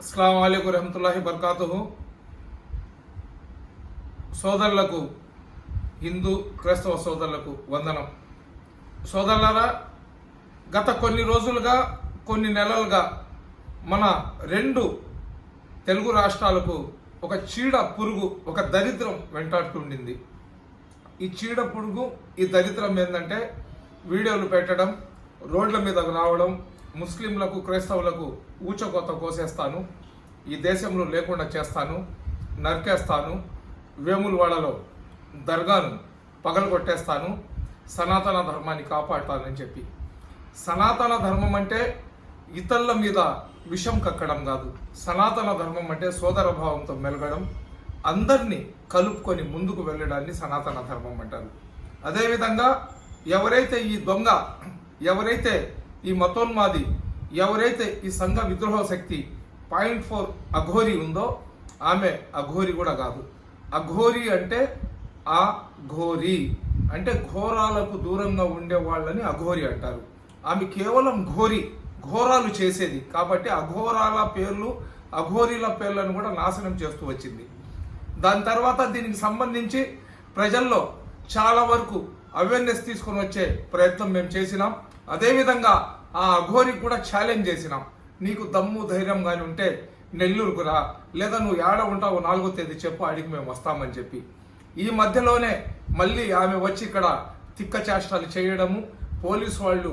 అస్సలం అయికు రహమతుల్లాహి బర్కాతుహు. సోదరులకు హిందూ క్రైస్తవ సోదరులకు వందనం. సోదరులారా గత కొన్ని రోజులుగా కొన్ని నెలలుగా మన రెండు తెలుగు రాష్ట్రాలకు ఒక చీడ పురుగు ఒక దరిద్రం వెంటాడుతుండింది. ఈ చీడ పురుగు ఈ దరిద్రం ఏంటంటే వీడియోలు పెట్టడం రోడ్ల మీద రావడం ముస్లింలకు క్రైస్తవులకు ఊచకోత కోసేస్తాను ఈ దేశంలో లేకుండా చేస్తాను నరికేస్తాను వేములవాడలో దర్గాను పగలగొట్టేస్తాను సనాతన ధర్మాన్ని కాపాడుతానని చెప్పి. సనాతన ధర్మం అంటే ఇతరుల మీద విషం కక్కడం కాదు. సనాతన ధర్మం అంటే సోదర భావంతో మెలగడం అందరినీ కలుపుకొని ముందుకు వెళ్ళడాన్ని సనాతన ధర్మం అంటారు. అదేవిధంగా ఎవరైతే ఈ దొంగ ఎవరైతే ఈ మతోన్మాది ఎవరైతే ఈ సంఘ విద్రోహ శక్తి పాయింట్ ఫోర్ అఘోరి ఉందో ఆమె అఘోరి కూడా కాదు. అఘోరి అంటే ఆ ఘోరి. అంటే ఘోరాలకు దూరంగా ఉండే వాళ్ళని అఘోరి అంటారు. ఆమె కేవలం ఘోరి ఘోరాలు చేసేది. కాబట్టి అఘోరాల పేర్లు అఘోరీల పేర్లను కూడా నాశనం చేస్తూ వచ్చింది. దాని తర్వాత దీనికి సంబంధించి ప్రజల్లో చాలా వరకు అవేర్నెస్ తీసుకొని వచ్చే ప్రయత్నం మేము చేసినాం. అదేవిధంగా ఆ అఘోరికి కూడా ఛాలెంజ్ చేసినాం. నీకు దమ్ము ధైర్యం కానీ ఉంటే నెల్లూరుకు రా. లేదా నువ్వు ఏడ ఉంటావు నాలుగో తేదీ చెప్పు ఆడికి మేము వస్తామని చెప్పి. ఈ మధ్యలోనే మళ్ళీ ఆమె వచ్చి ఇక్కడ తిక్క చేష్టాలు చేయడము పోలీసు వాళ్ళు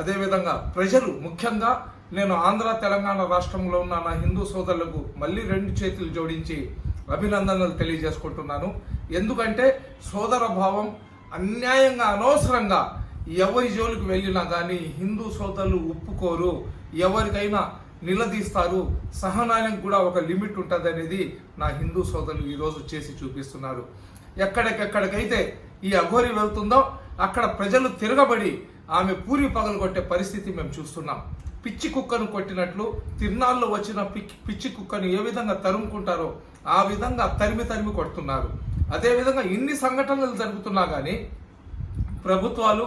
అదేవిధంగా ప్రజలు ముఖ్యంగా నేను ఆంధ్ర తెలంగాణ రాష్ట్రంలో ఉన్న నా హిందూ సోదరులకు మళ్ళీ రెండు చేతులు జోడించి అభినందనలు తెలియజేసుకుంటున్నాను. ఎందుకంటే సోదర భావం అన్యాయంగా అనవసరంగా ఎవరి జోలికి వెళ్ళినా కానీ హిందూ శ్రోతలు ఒప్పుకోరు. ఎవరికైనా నిలదీస్తారు. సహనానికి కూడా ఒక లిమిట్ ఉంటుంది అనేది నా హిందూ సోదరులు ఈరోజు చేసి చూపిస్తున్నారు. ఎక్కడికెక్కడికైతే ఈ అఘోరి వెళ్తుందో అక్కడ ప్రజలు తిరగబడి ఆమె పూరి పగలు కొట్టే పరిస్థితి మేము చూస్తున్నాం. పిచ్చి కుక్కను కొట్టినట్లు తిరునాళ్ళు వచ్చిన పిచ్చి పిచ్చి కుక్కను ఏ విధంగా తరుముకుంటారో ఆ విధంగా తరిమి తరిమి కొడుతున్నారు. అదేవిధంగా ఇన్ని సంఘటనలు జరుగుతున్నా కానీ ప్రభుత్వాలు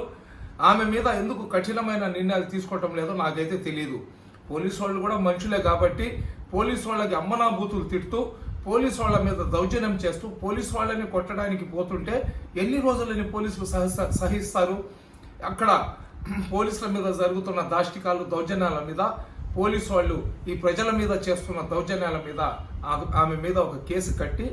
ఆమె మీద ఎందుకు కఠినమైన నిర్ణయాలు తీసుకోవటం లేదో నాకైతే తెలియదు పోలీసు వాళ్ళు కూడా మనుషులే కాబట్టి పోలీసు వాళ్ళకి అమ్మనా బూతులు తిడుతూ పోలీసు వాళ్ళ మీద దౌర్జన్యం చేస్తూ పోలీసు వాళ్ళని కొట్టడానికి పోతుంటే ఎన్ని రోజులని పోలీసులు సహిస్తా సహిస్తారు? అక్కడ పోలీసుల మీద జరుగుతున్న దాష్టికాలు దౌర్జన్యాల మీద పోలీసు వాళ్ళు ఈ ప్రజల మీద చేస్తున్న దౌర్జన్యాల మీద ఆమె మీద ఒక కేసు కట్టి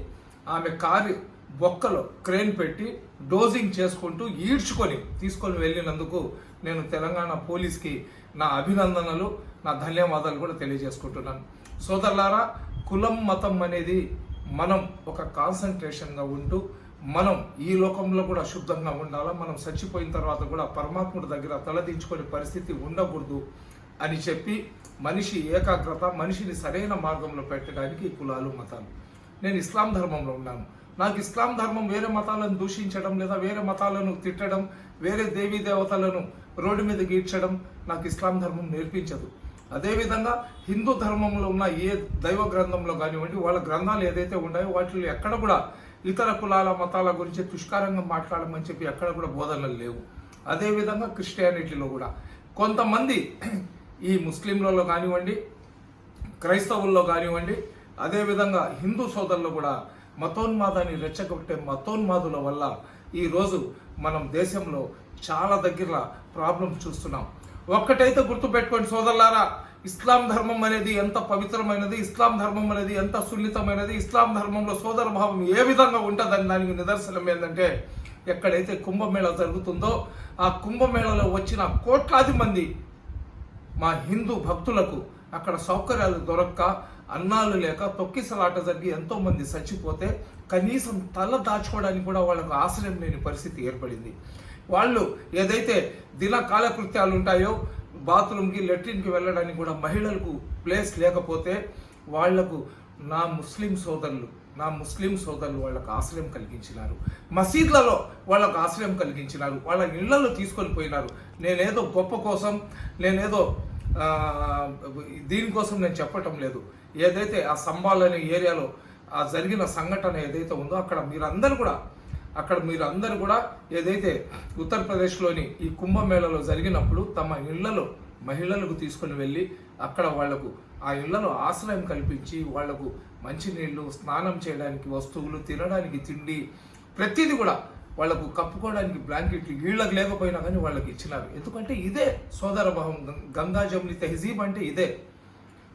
ఆమె కారు బొక్కలో క్రేన్ పెట్టి డోజింగ్ చేసుకుంటూ ఈడ్చుకొని తీసుకొని వెళ్ళినందుకు నేను తెలంగాణ పోలీస్కి నా అభినందనలు నా ధన్యవాదాలు కూడా తెలియజేసుకుంటున్నాను. సోదరులారా కులం మతం అనేది మనం ఒక కాన్సన్ట్రేషన్గా ఉంటూ మనం ఈ లోకంలో కూడా శుద్ధంగా ఉండాలా మనం చచ్చిపోయిన తర్వాత కూడా పరమాత్ముడి దగ్గర తలదించుకునే పరిస్థితి ఉండకూడదు అని చెప్పి మనిషి ఏకాగ్రత మనిషిని సరైన మార్గంలో పెట్టడానికి కులాలు మతాలు. నేను ఇస్లాం ధర్మంలో ఉన్నాను. నాకు ఇస్లాం ధర్మం వేరే మతాలను దూషించడం లేదా వేరే మతాలను తిట్టడం వేరే దేవీ దేవతలను రోడ్డు మీద గీడ్చడం నాకు ఇస్లాం ధర్మం నేర్పించదు. అదేవిధంగా హిందూ ధర్మంలో ఉన్న ఏ దైవ గ్రంథంలో కానివ్వండి వాళ్ళ గ్రంథాలు ఏదైతే ఉన్నాయో వాటిలో ఎక్కడ కూడా ఇతర కులాల మతాల గురించి దుష్కారంగా మాట్లాడమని చెప్పి ఎక్కడ కూడా బోధనలు లేవు. అదేవిధంగా క్రిస్టియానిటీలో కూడా. కొంతమంది ఈ ముస్లింలలో కానివ్వండి క్రైస్తవుల్లో కానివ్వండి అదేవిధంగా హిందూ సోదరులు కూడా మతోన్మాదాన్ని రెచ్చగొట్టే మతోన్మాదుల వల్ల ఈరోజు మనం దేశంలో చాలా దగ్గర ప్రాబ్లం చూస్తున్నాం. ఒక్కటైతే గుర్తుపెట్టుకోండి సోదరులారా ఇస్లాం ధర్మం అనేది ఎంత పవిత్రమైనది ఇస్లాం ధర్మం అనేది ఎంత సున్నితమైనది ఇస్లాం ధర్మంలో సోదర భావం ఏ విధంగా ఉంటుందని దానికి నిదర్శనం ఏంటంటే ఎక్కడైతే కుంభమేళ జరుగుతుందో ఆ కుంభమేళలో వచ్చిన కోట్లాది మంది మా హిందూ భక్తులకు అక్కడ సౌకర్యాలు దొరక్క అన్నాలు లేక తొక్కిసలాట జరిగి ఎంతో మంది చచ్చిపోతే కనీసం తల దాచుకోవడానికి కూడా వాళ్ళకు ఆశ్రయం లేని పరిస్థితి ఏర్పడింది. వాళ్ళు ఏదైతే దిన కాలకృత్యాలు ఉంటాయో బాత్రూమ్కి లెట్రిన్కి వెళ్ళడానికి కూడా మహిళలకు ప్లేస్ లేకపోతే వాళ్ళకు నా ముస్లిం సోదరులు నా ముస్లిం సోదరులు వాళ్ళకు ఆశ్రయం కలిగించినారు. మసీద్లలో వాళ్ళకు ఆశ్రయం కలిగించినారు. వాళ్ళ ఇళ్ళలో తీసుకొని పోయినారు. నేనేదో గొప్ప కోసం నేనేదో దీనికోసం నేను చెప్పటం లేదు. ఏదైతే ఆ సంబాల్ అనే ఏరియాలో ఆ జరిగిన సంఘటన ఏదైతే ఉందో అక్కడ మీరందరూ కూడా అక్కడ మీరందరూ కూడా ఏదైతే ఉత్తరప్రదేశ్లోని ఈ కుంభమేళలో జరిగినప్పుడు తమ ఇళ్ళలో మహిళలకు తీసుకొని వెళ్ళి అక్కడ వాళ్ళకు ఆ ఇళ్ళలో ఆశ్రయం కల్పించి వాళ్ళకు మంచినీళ్ళు స్నానం చేయడానికి వస్తువులు తినడానికి తిండి ప్రతిదీ కూడా వాళ్ళకు కప్పుకోవడానికి బ్లాంకెట్లు వీళ్ళకి లేకపోయినా కానీ వాళ్ళకి ఇచ్చినారు. ఎందుకంటే ఇదే సోదర భావం గంగా జముని తెహజీబ్ అంటే ఇదే.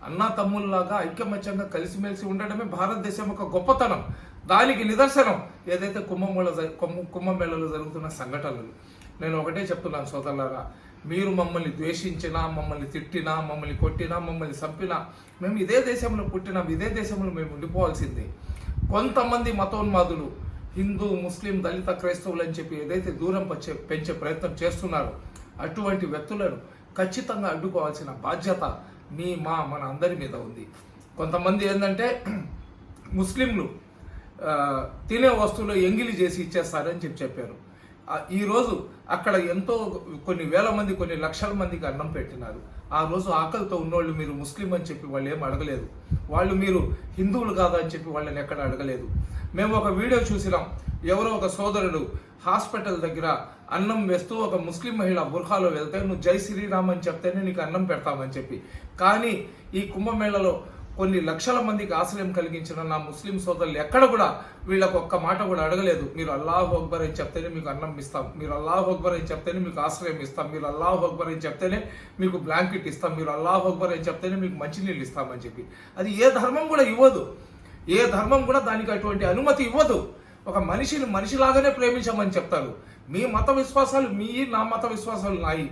అన్నా తమ్ముల్లాగా ఐక్యమత్యంగా కలిసిమెలిసి ఉండడమే భారతదేశం యొక్క గొప్పతనం. దానికి నిదర్శనం ఏదైతే కుంభమేళ కుంభ- కుంభమేళలో జరుగుతున్న సంఘటనలు. నేను ఒకటే చెప్తున్నాను సోదరులారా మీరు మమ్మల్ని ద్వేషించినా మమ్మల్ని తిట్టినా మమ్మల్ని కొట్టినా మమ్మల్ని చంపినా మేము ఇదే దేశంలో పుట్టినాం ఇదే దేశంలో మేము ఉండిపోవాల్సిందే. కొంతమంది మతోన్మాదులు హిందూ ముస్లిం దళిత క్రైస్తవులు అని చెప్పి ఏదైతే దూరం పచ్చే పెంచే ప్రయత్నం చేస్తున్నారో అటువంటి వ్యక్తులను ఖచ్చితంగా అడ్డుకోవాల్సిన బాధ్యత మీ మా మన అందరి మీద ఉంది. కొంతమంది ఏంటంటే ముస్లింలు తినే వస్తువులు ఎంగిలి చేసి ఇచ్చేస్తారని చెప్పి చెప్పారు. ఈరోజు ఈ రోజు అక్కడ ఎంతో కొన్ని వేల మంది కొన్ని లక్షల మందికి అన్నం పెట్టినారు. ఆ రోజు ఆకలితో ఉన్నోళ్ళు మీరు ముస్లిం అని చెప్పి వాళ్ళు ఏం అడగలేదు. వాళ్ళు మీరు హిందువులు కాదా అని చెప్పి వాళ్ళని ఎక్కడ అడగలేదు. మేము ఒక వీడియో చూసినాం. ఎవరో ఒక సోదరుడు హాస్పిటల్ దగ్గర అన్నం వేస్తూ ఒక ముస్లిం మహిళ బుర్ఖాలో వెళ్తే నువ్వు జై శ్రీరామ్ అని చెప్తేనే నీకు అన్నం పెడతామని చెప్పి. కానీ ఈ కుంభమేళలో కొన్ని లక్షల మందికి ఆశ్రయం కలిగించిన నా ముస్లిం సోదరులు ఎక్కడ కూడా వీళ్ళకు ఒక్క మాట కూడా అడగలేదు. మీరు అల్లాహ్ అక్బర్ అని చెప్తేనే మీకు అన్నం ఇస్తాం. మీరు అల్లాహ్ అక్బర్ అని చెప్తేనే మీకు ఆశ్రయం ఇస్తాం. మీరు అల్లాహ్ అక్బర్ అని చెప్తేనే మీకు బ్లాంకెట్ ఇస్తాం. మీరు అల్లాహ్ అక్బర్ అని చెప్తేనే మీకు మంచినీళ్ళు ఇస్తామని చెప్పి. అది ఏ ధర్మం కూడా ఇవ్వదు. ఏ ధర్మం కూడా దానికి అటువంటి అనుమతి ఇవ్వదు. ఒక మనిషిని మనిషిలాగానే ప్రేమించమని చెప్తారు. మీ మత విశ్వాసాలు మీ నా మత విశ్వాసాలు నాయి.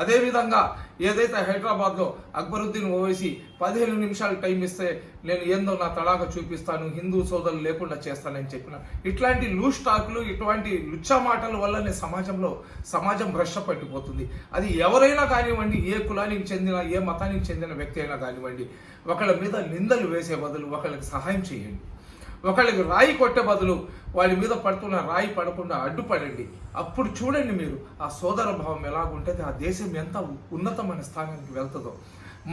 అదేవిధంగా ఏదైతే హైదరాబాద్లో అక్బరుద్దీన్ ఓవైసీ పదిహేను నిమిషాలు టైం ఇస్తే నేను ఏందో నా తడాక చూపిస్తాను హిందూ సోదరులు లేకుండా చేస్తానని చెప్పిన. ఇట్లాంటి లూజ్ టాక్లు ఇటువంటి లుచ్చా మాటల వల్లనే సమాజంలో సమాజం భ్రష్ట పట్టిపోతుంది అది ఎవరైనా కానివ్వండి ఏ కులానికి చెందిన ఏ మతానికి చెందిన వ్యక్తి అయినా కానివ్వండి ఒకళ్ళ మీద నిందలు వేసే బదులు ఒకళ్ళకి సహాయం చేయండి. ఒకళ్ళకి రాయి కొట్టే బదులు వాళ్ళ మీద పడుతున్న రాయి పడకుండా అడ్డుపడండి. అప్పుడు చూడండి మీరు ఆ సోదర భావం ఎలాగుంటుంది ఆ దేశం ఎంత ఉన్నతమైన స్థానానికి వెళ్తుందో.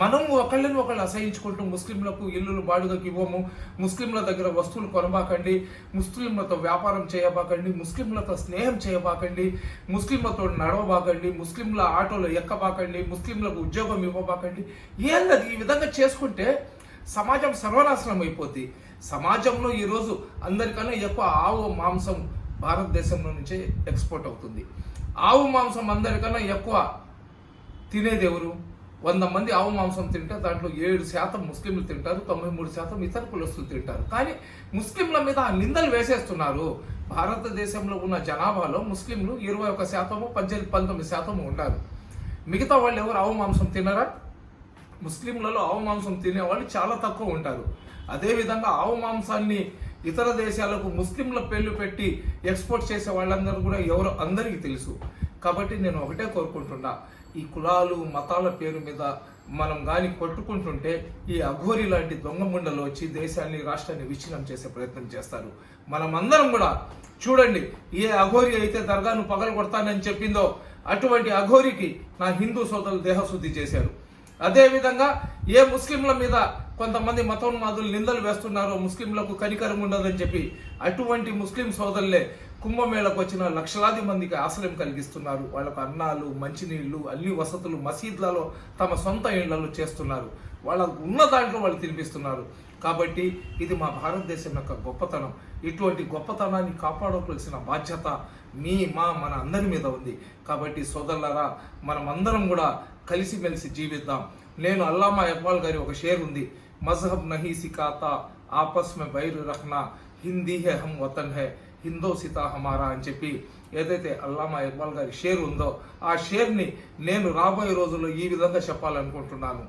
మనం ఒకళ్ళని ఒకళ్ళు అసహించుకుంటూ ముస్లింలకు ఇల్లులు బాడుగకి ఇవ్వము ముస్లింల దగ్గర వస్తువులు కొనబాకండి ముస్లింలతో వ్యాపారం చేయబాకండి ముస్లింలతో స్నేహం చేయబాకండి ముస్లింలతో నడవబాకండి ముస్లింల ఆటోలో ఎక్కబాకండి ముస్లింలకు ఉద్యోగం ఇవ్వబాకండి. ఏంటది ఈ విధంగా చేసుకుంటే సమాజం సర్వనాశనం అయిపోద్ది. సమాజంలో ఈరోజు అందరికన్నా ఎక్కువ ఆవు మాంసం భారతదేశంలో నుంచే ఎక్స్పోర్ట్ అవుతుంది. ఆవు మాంసం అందరికన్నా ఎక్కువ తినేది ఎవరు? వంద మంది ఆవు మాంసం తింటే దాంట్లో ఏడు శాతం ముస్లింలు తింటారు తొంభై మూడు శాతం ఇతర కులస్తులు తింటారు. కానీ ముస్లింల మీద ఆ నిందలు వేసేస్తున్నారు. భారతదేశంలో ఉన్న జనాభాలో ముస్లింలు ఇరవై ఒక శాతము పద్దెనిమిది పంతొమ్మిది శాతము ఉంటారు మిగతా వాళ్ళు ఎవరు? ఆవు మాంసం తినరా? ముస్లింలలో ఆవు మాంసం తినేవాళ్ళు చాలా తక్కువ ఉంటారు. అదేవిధంగా ఆవు మాంసాన్ని ఇతర దేశాలకు ముస్లింల పేర్లు పెట్టి ఎక్స్పోర్ట్ చేసే వాళ్ళందరూ కూడా ఎవరు అందరికీ తెలుసు. కాబట్టి నేను ఒకటే కోరుకుంటున్నా ఈ కులాలు మతాల పేరు మీద మనం గాని కొట్టుకుంటుంటే ఈ అఘోరి లాంటి దొంగ ముండలు వచ్చి దేశాన్ని రాష్ట్రాన్ని విచ్ఛిన్నం చేసే ప్రయత్నం చేస్తారు. మనమందరం కూడా చూడండి ఏ అఘోరి అయితే దర్గాను పగలు కొడతానని చెప్పిందో అటువంటి అఘోరికి నా హిందూ సోదరులు దేహశుద్ధి చేశారు. అదేవిధంగా ఏ ముస్లింల మీద కొంతమంది మతోన్మాదులు నిందలు వేస్తున్నారో ముస్లింలకు కనికరం ఉండదని చెప్పి అటువంటి ముస్లిం సోదరులే కుంభమేళకు వచ్చిన లక్షలాది మందికి ఆశ్రయం కలిగిస్తున్నారు. వాళ్ళకు అన్నాలు మంచినీళ్ళు అన్ని వసతులు మసీద్లలో తమ సొంత ఇళ్ళలో చేస్తున్నారు. వాళ్ళకు ఉన్న దాంట్లో వాళ్ళు తినిపిస్తున్నారు. కాబట్టి ఇది మా భారతదేశం యొక్క గొప్పతనం. ఇటువంటి గొప్పతనాన్ని కాపాడవలసిన బాధ్యత మీ మా మన అందరి మీద ఉంది. కాబట్టి సోదరులరా మనమందరం కూడా కలిసిమెలిసి జీవిద్దాం. నేను అల్లామా ఇక్బాల్ గారి ఒక షేర్ ఉంది. మజహబ్ నహీ సికాతా ఆపస్ మే బైరు రహ్నా హిందీ హే హమ్ వతన్ హే హిందో సితా హమారా అని చెప్పి ఏదైతే అల్లామా ఇక్బాల్ గారి షేర్ ఉందో ఆ షేర్ని నేను రాబోయే రోజుల్లో ఈ విధంగా చెప్పాలనుకుంటున్నాను.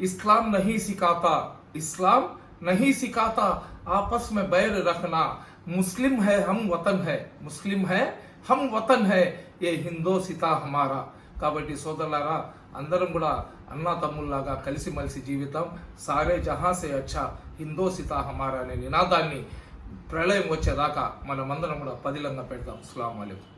ఇస్లాం నహీ సికాతా ఇస్లాం నహీ సికాతా ఆపస్ మే బైర్ రఖనా ముస్లిం హై హమ్ వతన్ హై ముస్లిం హై హమ్ వతన్ హై ఏ హిందో సితా హమారా. కాబట్టి సోదరులారా అందరం కూడా అన్నా తమ్ముల్లాగా కలిసిమెలిసి జీవితం. సారే జహాసే అచ్చా హిందో సితా హమారా అనే నినాదాన్ని ప్రళయం వచ్చేదాకా మనమందరం కూడా పదిలంగా పెడతాం. అస్సలం అలైకుం.